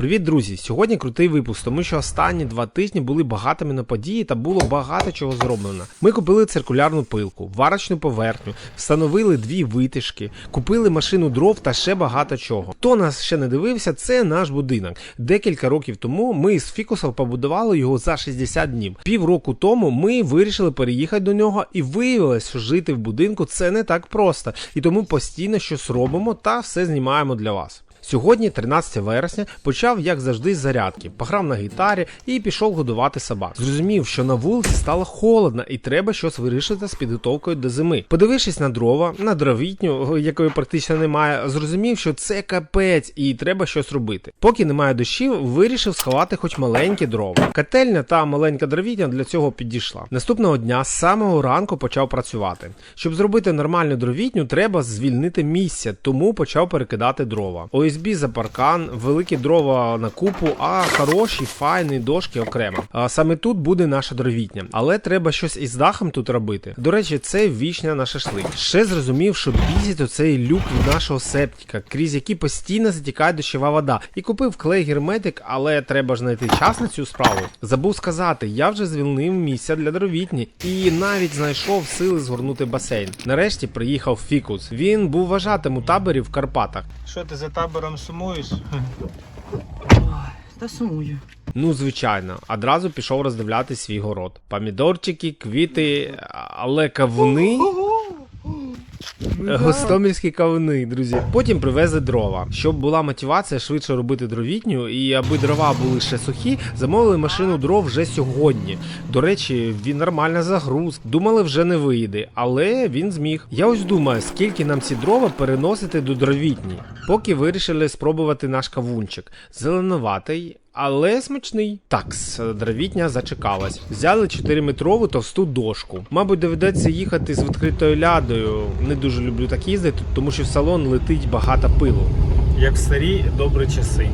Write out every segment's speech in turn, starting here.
Привіт, друзі! Сьогодні крутий випуск, тому що останні два тижні були багатими на події та було багато чого зроблено. Ми купили циркулярну пилку, варочну поверхню, встановили дві витяжки, купили машину дров та ще багато чого. Хто нас ще не дивився, це наш будинок. Декілька років тому ми з Фікусом побудували його за 60 днів. Півроку тому ми вирішили переїхати до нього, і виявилось, що жити в будинку це не так просто, і тому постійно щось робимо та все знімаємо для вас. Сьогодні, 13 вересня, почав, як завжди, з зарядки, пограв на гітарі і пішов годувати собак. Зрозумів, що на вулиці стало холодно і треба щось вирішити з підготовкою до зими. Подивившись на дрова, на дровітню, якої практично немає, зрозумів, що це капець і треба щось робити. Поки немає дощів, вирішив сховати хоч маленькі дрова. Котельня та маленька дровітня для цього підійшла. Наступного дня з самого ранку почав працювати. Щоб зробити нормальну дровітню, треба звільнити місце, тому почав перекидати дрова. ОСБ за паркан, великі дрова на купу, а хороші, файні дошки окремо. А саме тут буде наша дровітня. Але треба щось із дахом тут робити. До речі, це вічня на шашлик. Ще зрозумів, що бісить оцей люк від нашого септика, крізь який постійно затікає дощова вода. І купив клей герметик, але треба ж знайти час на цю справу. Забув сказати, я вже звільнив місця для дровітні і навіть знайшов сили згорнути басейн. Нарешті приїхав Фікус. Він був вважатим у таборі в Карпатах. Що ти за табором сумуєш? Та сумую. Ну, звичайно, одразу пішов роздивляти свій город. Помідорчики, квіти, але кавуни. Гостомельські кавуни, друзі. Потім привезли дрова. Щоб була мотивація швидше робити дровітню, і аби дрова були ще сухі, замовили машину дров вже сьогодні. До речі, він нормально загруз. Думали, вже не вийде, але він зміг. Я ось думаю, скільки нам ці дрова переносити до дровітні. Поки вирішили спробувати наш кавунчик. Зеленуватий. Але смачний. Такс, дровітня зачекалась. Взяли 4-метрову товсту дошку. Мабуть, доведеться їхати з відкритою лядою. Не дуже люблю так їздити, тому що в салон летить багато пилу. Як в старі добрі часи.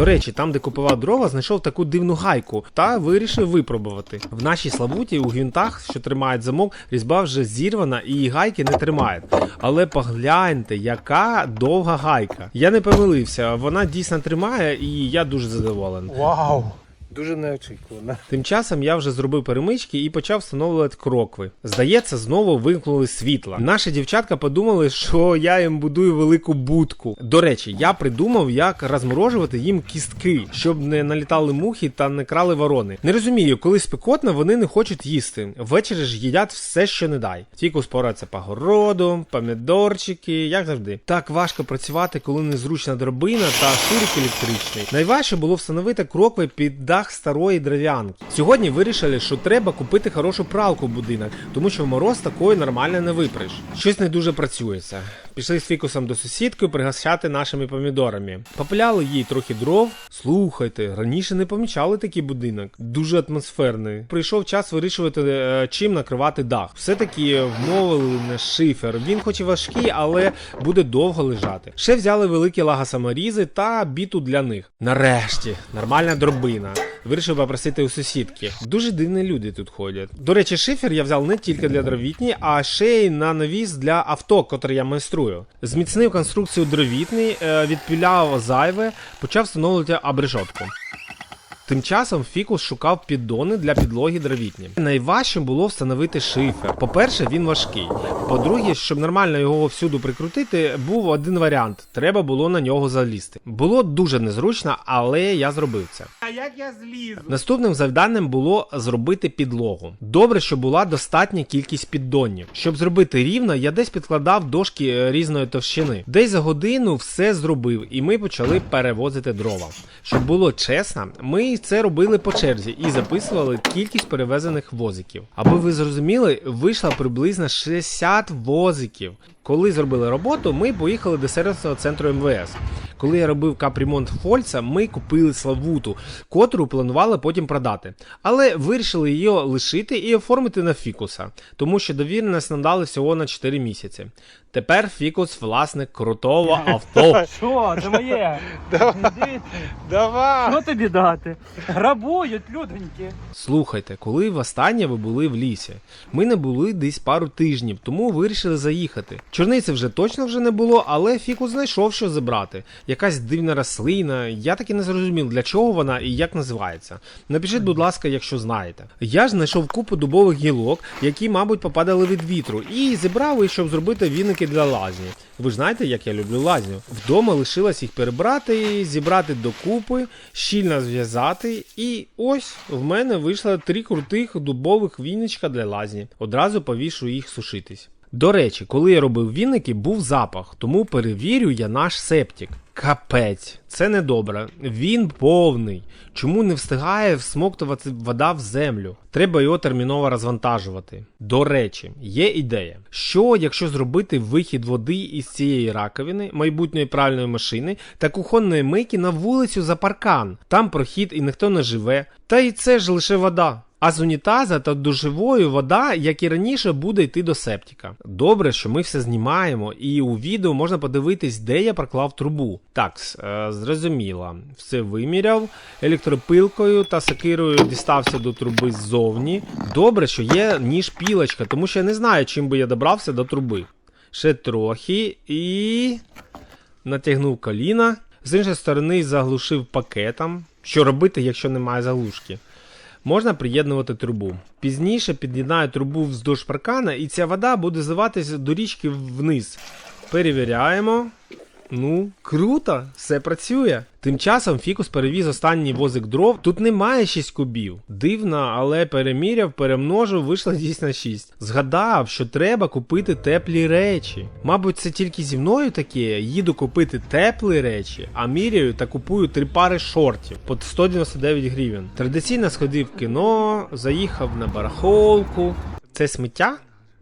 До речі, там, де купував дрова, знайшов таку дивну гайку та вирішив випробувати. В нашій славуті у гвинтах, що тримають замок, різьба вже зірвана і гайки не тримають. Але погляньте, яка довга гайка. Я не помилився, вона дійсно тримає, і я дуже задоволений. Вау! Дуже неочікувано. Тим часом я вже зробив перемички і почав встановлювати крокви. Здається, знову вимкнули світла. Наші дівчатка подумали, що я їм будую велику будку. До речі, я придумав, як розморожувати їм кістки, щоб не налітали мухи та не крали ворони. Не розумію, коли спекотно, вони не хочуть їсти. Ввечері ж їдять все, що не дай. Тільки спорається по городу, помідорчики, як завжди. Так важко працювати, коли незручна дробина та шурик електричний. Найважче було встановити крокви під дах старої дерев'янки. Сьогодні вирішили, що треба купити хорошу пралку в будинок, тому що в мороз такої нормально не випреш. Щось не дуже працюється. Пішли з фікусом до сусідки пригощати нашими помідорами. Попиляли їй трохи дров. Слухайте, раніше не помічали такий будинок. Дуже атмосферний. Прийшов час вирішувати, е, чим накривати дах. Все-таки вмовили на шифер. Він хоч і важкий, але буде довго лежати. Ще взяли великі лагосаморізи та біту для них. Нарешті, нормальна дробина. Вирішив попросити у сусідки. Дуже дивні люди тут ходять. До речі, шифер я взяв не тільки для дровітні, а ще й на навіс для авто, котрий я майструю. Зміцнив конструкцію дровітний, е, відпіляв зайве, почав встановлювати абрешотку. Тим часом Фікус шукав піддони для підлоги дровітні. Найважчим було встановити шифер. По-перше, він важкий. По-друге, щоб нормально його всюду прикрутити, був один варіант: треба було на нього залізти. Було дуже незручно, але я зробив це. А як я злізу? Наступним завданням було зробити підлогу. Добре, що була достатня кількість піддонів. Щоб зробити рівно, я десь підкладав дошки е, різної товщини. Десь за годину все зробив, і ми почали перевозити дрова. Щоб було чесно, ми це робили по черзі і записували кількість перевезених возиків. Аби ви зрозуміли, вийшло приблизно 60 возиків. Коли зробили роботу, ми поїхали до сервісного центру МВС. Коли я робив капремонт Фольца, ми купили Славуту, котру планували потім продати. Але вирішили її лишити і оформити на фікуса, тому що довіреність надали всього на 4 місяці. Тепер фікус власник крутого авто. Що, це моє? Іди. Давай! Що тобі дати? Грабують, людоньки. Слухайте, коли востаннє ви були в лісі? Ми не були десь пару тижнів, тому вирішили заїхати. Чорниці вже точно вже не було, але фікус знайшов, що забрати. Якась дивна рослина. Я таки не зрозумів, для чого вона і як називається. Напишіть, будь ласка, якщо знаєте. Я ж знайшов купу дубових гілок, які, мабуть, попадали від вітру, і зібрав їх, щоб зробити віники для лазні. Ви ж знаєте, як я люблю лазню. Вдома лишилось їх перебрати, зібрати докупи, щільно зв'язати. І ось в мене вийшло три крутих дубових віничка для лазні. Одразу повішу їх сушитись. До речі, коли я робив віники, був запах, тому перевірю я наш септик. Капець, це недобре. Він повний. Чому не встигає всмоктувати вода в землю? Треба його терміново розвантажувати. До речі, є ідея, що якщо зробити вихід води із цієї раковини, майбутньої пральної машини та кухонної мийки на вулицю за паркан. Там прохід і ніхто не живе. Та й це ж лише вода. А з унітаза та душевою вода, як і раніше, буде йти до септика. Добре, що ми все знімаємо, і у відео можна подивитись, де я проклав трубу. Так, е, зрозуміло. Все виміряв електропилкою та сакирою дістався до труби ззовні. Добре, що є ніж пілочка, тому що я не знаю, чим би я добрався до труби. Ще трохи і. натягнув коліна. З іншої сторони заглушив пакетом. Що робити, якщо немає заглушки? Можна приєднувати трубу. Пізніше під'єднаю трубу вздовж паркана, і ця вода буде зливатися до річки вниз. Перевіряємо. Ну, круто, все працює. Тим часом Фікус перевіз останній возик дров. Тут немає 6 кубів. Дивно, але переміряв, перемножив, вийшло дійсно 6. Згадав, що треба купити теплі речі. Мабуть, це тільки зі мною таке. Їду купити теплі речі, а міряю та купую три пари шортів по 199 гривень. Традиційно сходив в кіно, заїхав на барахолку. Це сміття?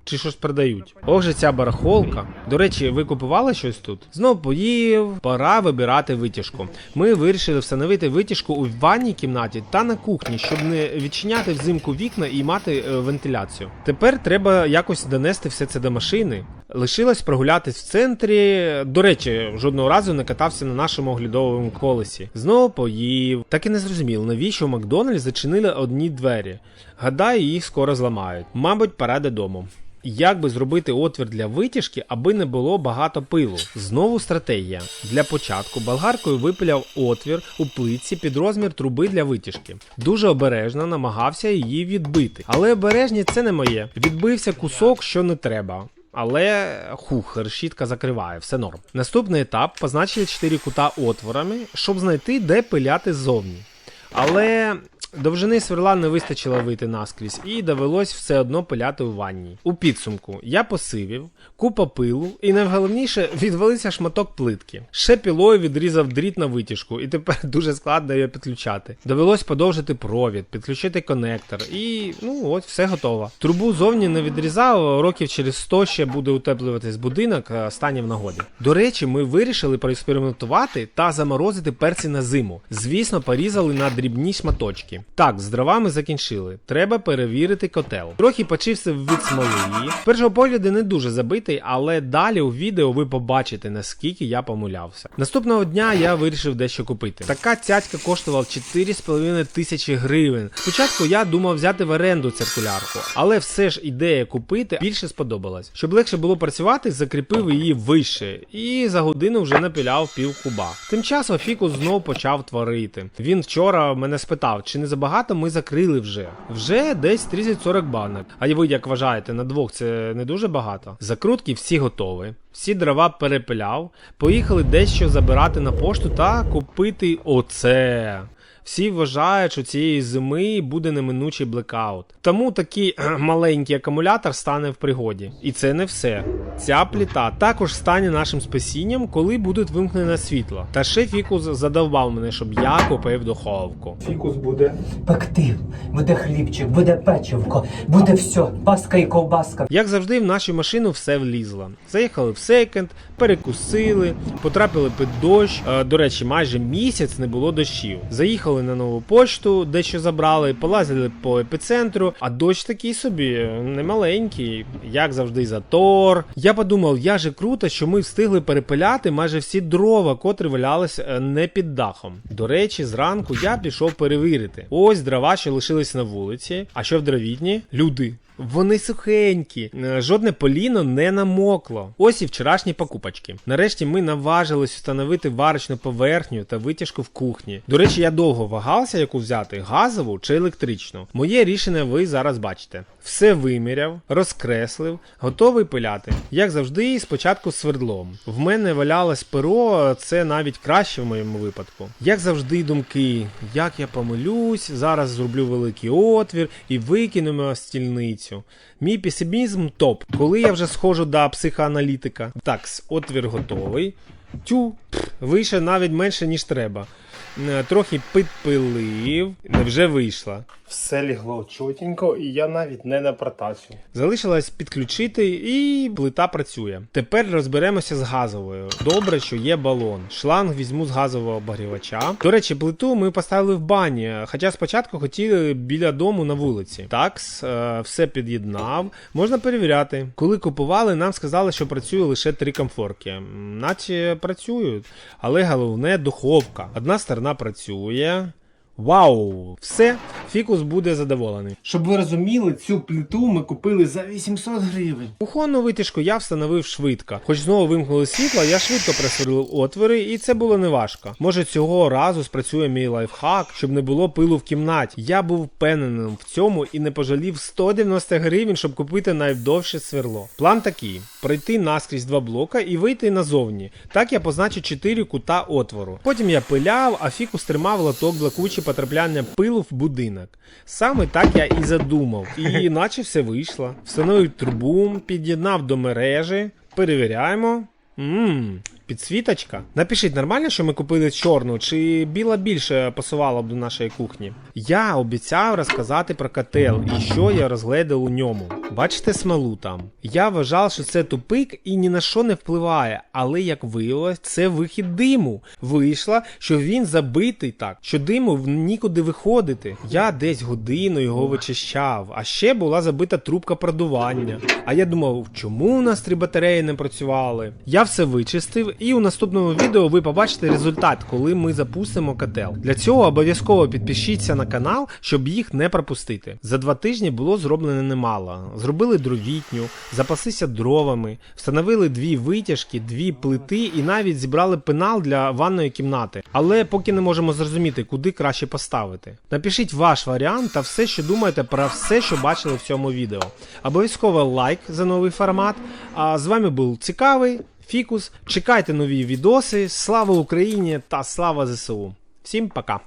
Чи щось продають? Ох ця барахолка. До речі, ви купували щось тут? Знов поїв, пора вибирати витяжку. Ми вирішили встановити витяжку у ванній кімнаті та на кухні, щоб не відчиняти взимку вікна і мати е, вентиляцію. Тепер треба якось донести все це до машини. Лишилось прогулятись в центрі. До речі, жодного разу не катався на нашому оглядовому колесі. Знову поїв. Так і не зрозумів, навіщо в Макдональдс зачинили одні двері. Гадаю, їх скоро зламають. Мабуть, пора додому. Як би зробити отвір для витяжки, аби не було багато пилу? Знову стратегія. Для початку болгаркою випиляв отвір у плитці під розмір труби для витяжки. Дуже обережно намагався її відбити. Але обережність це не моє. Відбився кусок, що не треба. Але хух, решітка закриває, все норм. Наступний етап позначили 4 кута отворами, щоб знайти, де пиляти ззовні. Але довжини сверла не вистачило вийти наскрізь, і довелось все одно пиляти у ванні. У підсумку я посивів, купа пилу, і найголовніше відвалився шматок плитки. Ще пілою відрізав дріт на витяжку, і тепер дуже складно її підключати. Довелось подовжити провід, підключити конектор, і ну от все готово. Трубу зовні не відрізав, років через 100 ще буде утеплюватись будинок, а стане в нагоді. До речі, ми вирішили проекспериментувати та заморозити перці на зиму. Звісно, порізали на дрібні шматочки. Так, з дровами закінчили. Треба перевірити котел. Трохи почився від смоли. З першого погляду не дуже забитий, але далі у відео ви побачите, наскільки я помилявся. Наступного дня я вирішив дещо купити. Така цяцька коштувала 4,5 тисячі гривень. Спочатку я думав взяти в оренду циркулярку, але все ж ідея купити більше сподобалась. Щоб легше було працювати, закріпив її вище і за годину вже напіляв пів куба. Тим часом Фікус знов почав творити. Він вчора мене спитав, чи не забагато ми закрили вже. Вже десь 30-40 банок. А ви як вважаєте, на двох це не дуже багато? Закрутки всі готові. Всі дрова перепиляв, поїхали дещо забирати на пошту та купити оце. Всі вважають, що цієї зими буде неминучий блекаут. Тому такий маленький акумулятор стане в пригоді. І це не все. Ця пліта також стане нашим спасінням, коли будуть вимкнене світло. Та ще фікус задовбав мене, щоб я купив духовку. Фікус буде. пекти, буде хлібчик, буде печивко, буде все, паска і ковбаска. Як завжди, в нашу машину все влізло. Заїхали в секонд, перекусили, потрапили під дощ. Е, До речі, майже місяць не було дощів. Заїхали поїхали на нову почту, дещо забрали, полазили по епіцентру, а дощ такий собі немаленький, як завжди, затор. Я подумав, я же круто, що ми встигли перепиляти майже всі дрова, котрі валялись е, не під дахом. До речі, зранку я пішов перевірити. Ось дрова, що лишились на вулиці. А що в дровітні? Люди. Вони сухенькі, Е, жодне поліно не намокло. Ось і вчорашні покупочки. Нарешті ми наважились встановити варочну поверхню та витяжку в кухні. До речі, я довго вагався, яку взяти газову чи електричну. Моє рішення ви зараз бачите. Все виміряв, розкреслив, готовий пиляти. Як завжди, спочатку свердлом. В мене валялось перо, це навіть краще в моєму випадку. Як завжди, думки, як я помилюсь, зараз зроблю великий отвір і викинемо стільницю. Мій песимізм топ. Коли я вже схожу до психоаналітика. Так, отвір готовий. Тю, пф, вийшов навіть менше, ніж треба. Е, Трохи підпилив, невже вийшла. Все лігло чотенько, і я навіть не на протасі. Залишилось підключити, і плита працює. Тепер розберемося з газовою. Добре, що є балон. Шланг візьму з газового обогрівача. До речі, плиту ми поставили в бані, хоча спочатку хотіли біля дому на вулиці. Так, все під'єднав. Можна перевіряти. Коли купували, нам сказали, що працює лише три комфорки. Наче працюють, але головне духовка. Одна сторона працює. Вау! Все, фікус буде задоволений. Щоб ви розуміли, цю плиту ми купили за 800 гривень. Кухонну витяжку я встановив швидко. Хоч знову вимкнули світло, я швидко просверлив отвори, і це було неважко. Може цього разу спрацює мій лайфхак, щоб не було пилу в кімнаті. Я був впевненим в цьому і не пожалів 190 гривень, щоб купити найдовше сверло. План такий: пройти наскрізь два блока і вийти назовні. Так я позначу 4 кута отвору. Потім я пиляв, а фікус тримав лоток блокуючи потрапляння пилу в будинок. Саме так я і задумав. І наче все вийшло. Встановив трубу, під'єднав до мережі, перевіряємо. Ммм, підсвіточка. Напишіть нормально, що ми купили чорну, чи біла більше пасувала б до нашої кухні. Я обіцяв розказати про котел і що я розгледав у ньому. Бачите смолу там. Я вважав, що це тупик і ні на що не впливає, але як виявилось, це вихід диму. Вийшло, що він забитий так, що диму нікуди виходити. Я десь годину його вичищав, а ще була забита трубка продування. А я думав, чому у нас три батареї не працювали? Я все вичистив, і у наступному відео ви побачите результат, коли ми запустимо котел. Для цього обов'язково підпишіться на канал, щоб їх не пропустити. За два тижні було зроблено немало. Зробили дровітню, запаслися дровами, встановили дві витяжки, дві плити і навіть зібрали пенал для ванної кімнати. Але поки не можемо зрозуміти, куди краще поставити. Напишіть ваш варіант та все, що думаєте про все, що бачили в цьому відео. Обов'язково лайк за новий формат. А з вами був цікавий Фікус. Чекайте нові відоси. Слава Україні та слава ЗСУ. Всім пока!